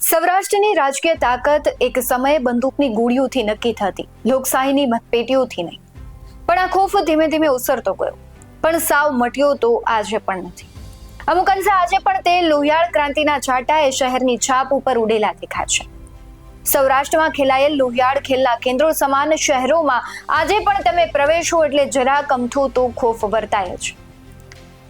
સૌરાષ્ટ્રની રાજકીય તાકાત એક સમયે બંદૂકની ગોળીઓથી નક્કી થતી. લોકશાહીની મતપેટીઓથી નહીં. પણ આ ખોફ ધીમે ધીમે ઉસરતો ગયો. પણ સાવ મટ્યો તો આજે પણ નથી. અમુક અંશે આજે પણ તે લોહિયાળ ક્રાંતિના છાંટા એ શહેરની છાપ ઉપર ઉડેલા દેખાય છે. સૌરાષ્ટ્રમાં ખેલાયેલ લોહિયાળ ખેલના કેન્દ્રો સમાન શહેરોમાં આજે પણ તમે પ્રવેશો એટલે જરા કમથો તો ખોફ વર્તાય જ.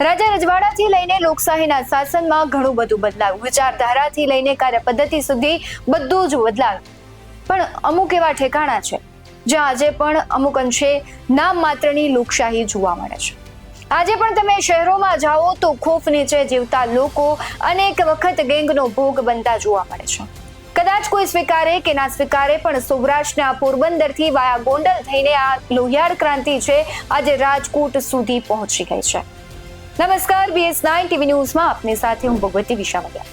રાજા રજવાડાથી લઈને લોકશાહીના શાસનમાં ઘણું બધું બદલાયું વિચારધારાથી લઈને કાર્યપદ્ધતિ સુધી બધું જ બદલાયું પણ અમુક એવા ઠેકાણા છે, જ્યાં આજે પણ અમુક અંશે નામ માત્રની લોકશાહી જોવા મળે છે. આજે પણ તમે શહેરોમાં જાઓ તો ખોફ નીચે જીવતા લોકો અનેક વખત ગેંગનો ભોગ બનતા જોવા મળે છે. કદાચ કોઈ સ્વીકારે કે ના સ્વીકારે, પણ સૌરાષ્ટ્રના પોરબંદરથી વાયા ગોંડલ થઈને આ લોહિયાળ ક્રાંતિ છે, આજે રાજકોટ સુધી પહોંચી ગઈ છે. નમસ્કાર બીએસ નાઇન ટીવી ન્યૂઝમાં આપની સાથે હું ભગવતી વિશાવડિયા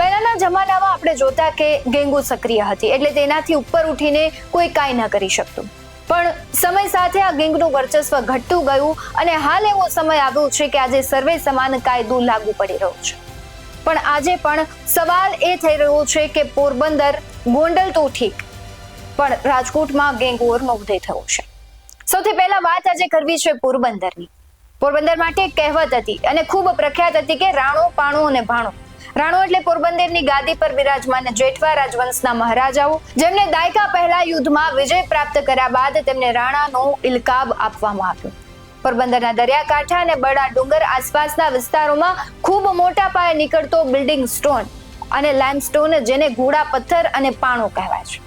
પહેલાના જમાનામાં આપણે જોતા કે ગેંગો સક્રિય હતી, એટલે તેનાથી ઉપર ઉઠીને કોઈ કાંઈ ન કરી શકતું. પણ સમય સાથે આ ગેંગનું વર્ચસ્વ ઘટતું ગયું અને હાલ એવો સમય આવ્યો છે કે આજે સર્વે સમાન કાયદો લાગુ પડી રહ્યો છે. પણ આજે પણ સવાલ એ થઈ રહ્યો છે કે પોરબંદર ગોંડલ તો ઠીક, પણ રાજકોટમાં ગેંગ વોરનો ઉદય થયો છે. સૌથી પહેલા વાત આજે કરવી છે પોરબંદરની. પોરબંદર માટે કહેવત હતી અને ખૂબ પ્રખ્યાત હતી કે રાણો, પાણો અને ભાણો. રાણો એટલે પોરબંદરની ગાદી પર બિરાજમાન જેઠવા રાજવંશના મહારાજાઓ, જેમને દાયકા પહેલા યુદ્ધમાં વિજય પ્રાપ્ત કર્યા બાદ તેમને રાણાનો ઇલકાબ આપવામાં આવ્યો. પોરબંદરના દરિયાકાંઠા અને બડા ડુંગર આસપાસના વિસ્તારોમાં ખૂબ મોટા પાયે નીકળતો બિલ્ડિંગ સ્ટોન અને લાઇમસ્ટોન જેને ઘોડા પથ્થર અને પાણો કહેવાય છે.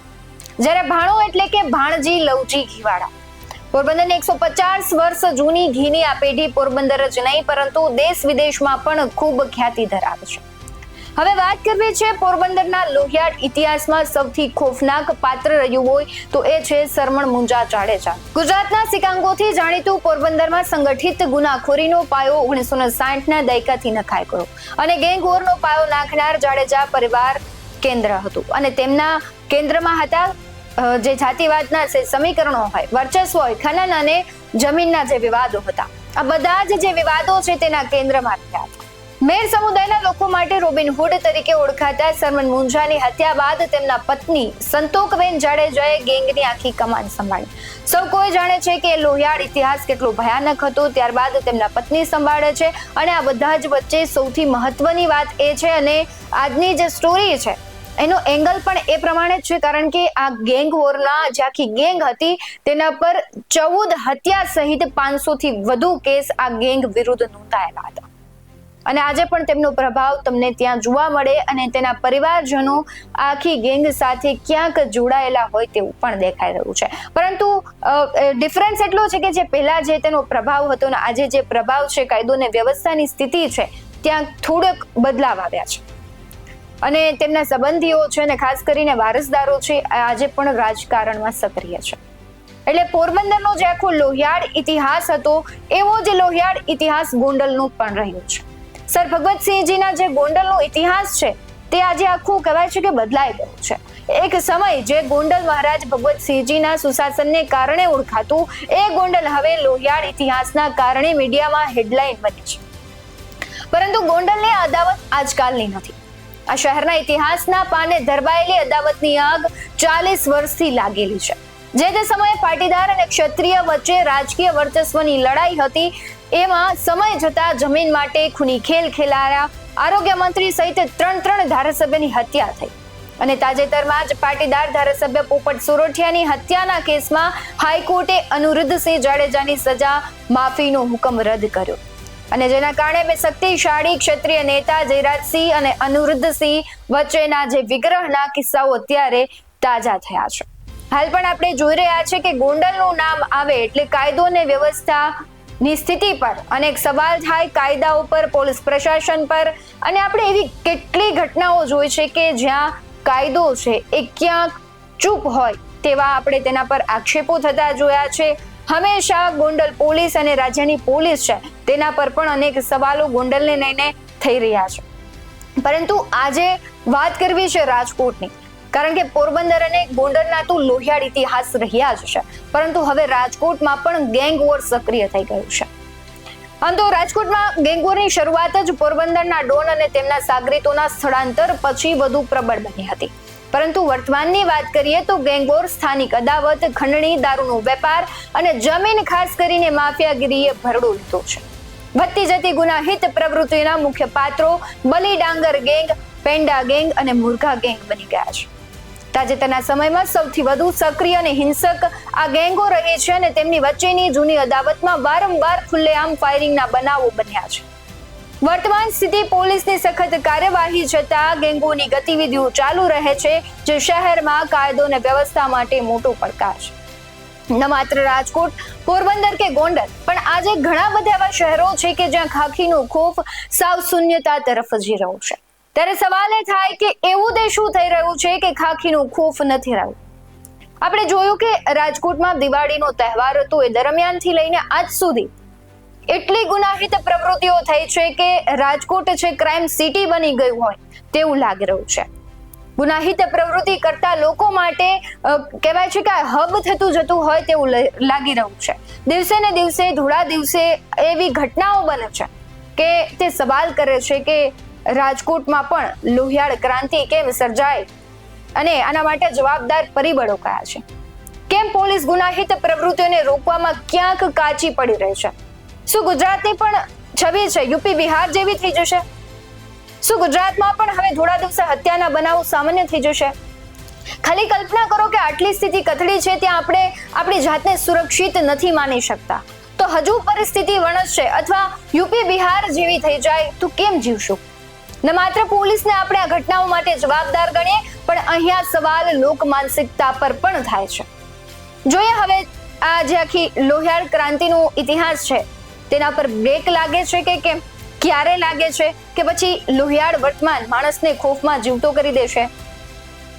જ્યારે ભાણો એટલે કે ભાણજી, લવજી ઘીવાડા. પોરબંદરની એકસો પચાસ વર્ષ જૂની ઘીની આ પેઢી પોરબંદર જ નહીં, પરંતુ દેશ વિદેશમાં પણ ખૂબ ખ્યાતિ ધરાવે છે. હવે વાત કરવી છે પોરબંદરના લોહિયાળ ઇતિહાસમાં સૌથી ખોફનાક પાત્ર રહ્યું હોય તો એ છે સરમણ મુંજા જાડેજા. ગુજરાતના સિકાંગોથી જાણીતું પોરબંદરમાં સંગઠિત ગુનાખોરીનો પાયો ઓગણીસો ને સાઠના દાયકાથી નખાઈ ગયો અને ગેંગ વોરનો પાયો નાખનાર જાડેજા પરિવાર કેન્દ્ર હતું અને તેમના કેન્દ્રમાં હતા જે જાતિવાદના જે સમીકરણો હોય, વર્ચસ્વ હોય, ખનન અને જમીનના જે વિવાદો હતા, આ બધા જ જે વિવાદો છે તેના કેન્દ્રમાં રહ્યા હતા મેર સમુદાયના લોકો માટે રોબિન હુડ તરીકે ઓળખાતા સરમન મુંજાની હત્યા બાદ તેમના પત્ની સંતોકબેન જાડેજાએ ગેંગની આખી કમાન સંભાળી. સૌ કોઈ જાણે છે કે લોહિયાળ ઇતિહાસ કેટલો ભયાનક હતો, ત્યારબાદ તેમના પત્ની સંભાળે છે અને આ બધા જ વચ્ચે સૌથી મહત્વની વાત એ છે અને આજની જે સ્ટોરી છે એનો એંગલ પણ એ પ્રમાણે જ છે, કારણ કે આ ગેંગ વોરના જે આખી ગેંગ હતી, તેના પર ચૌદ હત્યા સહિત પાંચસો થી વધુ કેસ આ ગેંગ વિરુદ્ધ નોંધાયેલા હતા. અને આજે પણ તેમનો પ્રભાવ તમને ત્યાં જોવા મળે અને તેના પરિવારજનો આખી ગેંગ સાથે ક્યાંક જોડાયેલા હોય તેવું પણ દેખાઈ રહ્યું છે. પરંતુ ડિફરન્સ એટલો છે કે જે પહેલા જે તેનો પ્રભાવ હતો ને આજે જે પ્રભાવ છે, કાયદો ને વ્યવસ્થાની સ્થિતિ છે, ત્યાં થોડોક બદલાવ આવ્યા છે. અને તેમના સંબંધીઓ છે અને ખાસ કરીને વારસદારો છે આજે પણ રાજકારણમાં સક્રિય છે. એટલે પોરબંદરનો જે આખો લોહિયાળ ઇતિહાસ હતો, એવો જ લોહિયાળ ઇતિહાસ ગોંડલનો પણ રહ્યો છે. સર ભગવતસિંહજીના જે ગોંડલનો ઇતિહાસ છે, તે આજે આખું કહેવાય છે કે બદલાઈ ગયું છે. એક સમય જે ગોંડલ મહારાજ ભગવતસિંહજીના સુશાસનને કારણે ઓળખાતું, એ ગોંડલ હવે લોહિયાળ ઇતિહાસના કારણે મીડિયામાં હેડલાઇન બની છે. પરંતુ ગોંડલની અદાવત આજકાલની નથી. આ શહેરના ઇતિહાસના પાને ધરબાયેલી અદાવતની આગ ચાલીસ વર્ષથી લાગેલી છે. જે તે સમયે પાટીદાર અને ક્ષત્રિય વચ્ચે રાજકીય વર્ચસ્વની લડાઈ હતી, એમાં સમય જતા જમીન માટે ખૂની ખેલ ખેલાયા. આરોગ્ય મંત્રી સહિત ત્રણ ત્રણ ધારાસભ્યની હત્યા થઈ. અને તાજેતરમાં જ પાટીદાર ધારાસભ્ય પોપટ સોરઠિયાની હત્યાના કેસમાં હાઈકોર્ટે અનુરુદ્ધસિંહ જાડેજાની સજા માફીનો હુકમ રદ કર્યો. અને જેના કારણે બે શક્તિશાળી ક્ષત્રિય નેતા જયરાજસિંહ અને અનુરુદ્ધસિંહ વચ્ચેના જે વિગ્રહના કિસ્સાઓ અત્યારે તાજા થયા છે. હાલ પણ આપણે જોઈ રહ્યા છે કે ગોંડલનું નામ આવે એટલે કાયદો અને વ્યવસ્થા ની સ્થિતિ પર અનેક સવાલ થાય કાયદાઓ પર, પોલીસ પ્રશાસન પર અને આપણે એવી કેટલી ઘટનાઓ જોઈ છે કે જ્યાં કાયદો છે એ ક્યાંક ચૂપ હોય તેવા આપણે તેના પર આક્ષેપો થતા જોયા છે. હંમેશા ગોંડલ પોલીસ અને રાજ્યની પોલીસ છે તેના પર પણ અનેક સવાલો ગોંડલને લઈને થઈ રહ્યા છે. પરંતુ આજે વાત કરવી છે રાજકોટની, કારણ કે પોરબંદર અને ગોંડલના તો લોહિયાળ ઇતિહાસ રહ્યા જ છે. પરંતુ હવે રાજકોટમાં પણ ગેંગ વોર સક્રિય થઈ ગયું છે. આમ તો રાજકોટમાં ગેંગવોરની શરૂઆત જ પોરબંદરના ડોન અને તેમના સાગરીતોના સ્થળાંતર પછી વધુ પ્રબળ બની હતી. પરંતુ વર્તમાનની વાત કરીએ તો ગેંગવોર સ્થાનિક અદાવત, ખંડણી, દારૂનો વેપાર અને જમીન ખાસ કરીને માફિયાગીરીએ ભરડું લીધું છે. વધતી જતી ગુનાહિત પ્રવૃત્તિના મુખ્ય પાત્રો બલી ડાંગર ગેંગ, પેંડા ગેંગ અને મુર્ગા ગેંગ બની ગયા છે. તાજેતરના સમયમાં સૌથી વધુ સક્રિય અને હિંસક આ ગેંગો રહી છે અને તેમની વચ્ચેની જૂની અદાવતમાં વારંવાર ખુલ્લેઆમ ફાયરિંગના બનાવો બન્યા છે. વર્તમાન સ્થિતિ પોલીસની સખત કાર્યવાહી છતાં ગેંગોની ગતિવિધિઓ ચાલુ રહે છે, જે શહેરમાં કાયદો અને વ્યવસ્થા માટે મોટો પડકાર છે. ન માત્ર રાજકોટ, પોરબંદર કે ગોંડલ. પણ આજે ઘણા બધા એવા શહેરો છે કે જ્યાં ખાખીનું ખોફ સાવ શૂન્યતા તરફ જઈ રહ્યું છે. ત્યારે સવાલ એ થાય કે એવું તે શું થઈ રહ્યું છે કે ખાખીનું ખોફ નથી રહ્યું? આપણે જોયું કે રાજકોટમાં દિવાળીનો તહેવાર હતો, એ દરમિયાનથી લઈને આજ સુધી એટલી ગુનાહિત પ્રવૃત્તિઓ થઈ છે કે રાજકોટ છે ક્રાઇમ સિટી બની ગયું હોય તેવું લાગી રહ્યું છે. ગુનાહિત પ્રવૃત્તિ કરતા લોકો માટે કહેવાય છે કે હબ થતું જતું હોય તેવું લાગી રહ્યું છે. દિવસે ને દિવસે, ધોળા દિવસે એવી ઘટનાઓ બને છે કે તે સવાલ કરે છે કે રાજકોટમાં પણ લોહિયાળ ક્રાંતિ કેમ સર્જાય અને આના માટે જવાબદાર પરિબળો કયા છે? કેમ પોલીસ ગુનાહિત પ્રવૃત્તિઓને રોકવામાં ક્યાંક કાચી પડી રહી છે? શું ગુજરાતની પણ છબી છે? યુપી બિહાર જેવી થઈ જશે? શું ગુજરાતમાં પણ હવે થોડા દિવસે હત્યાના બનાવો સામાન્ય થઈ જશે? ખાલી કલ્પના કરો કે આટલી સ્થિતિ કથળી છે, ત્યાં આપણે આપણી જાતને સુરક્ષિત નથી માની શકતા. તો હજુ પરિસ્થિતિ વણસશે અથવા યુપી, બિહાર જેવી થઈ જાય, તો કેમ જીવશું? ન માત્ર પોલીસને આપણે આ ઘટનાઓ માટે જવાબદાર ગણીએ, પણ અહીંયા સવાલ લોક માનસિકતા પર પણ થાય છે. જોઈએ હવે આ જે આખી લોહિયાળ ક્રાંતિનો ઇતિહાસ છે, તેના પર બ્રેક લાગે છે કે કેમ? ક્યારે લાગે છે કે પછી લોહિયાળ વર્તમાન માણસને ખોફમાં જીવતો કરી દેશે?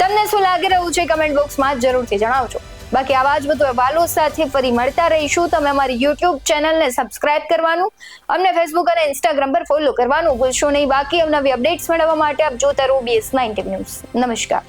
તમને શું લાગી રહ્યું છે કમેન્ટ બોક્સમાં જરૂરથી જણાવજો. બાકી આવા જ બધું અહેવાલો સાથે ફરી મળતા રહીશું. તમે અમારી યુટ્યુબ ચેનલને સબસ્ક્રાઇબ કરવાનું, અમને ફેસબુક અને ઇન્સ્ટાગ્રામ પર ફોલો કરવાનું ભૂલશો નહીં. બાકી અવનવી અપડેટ્સ મેળવવા માટે આપ જોતા રહો બીએસ નાઇન્ટી ન્યૂઝ નમસ્કાર.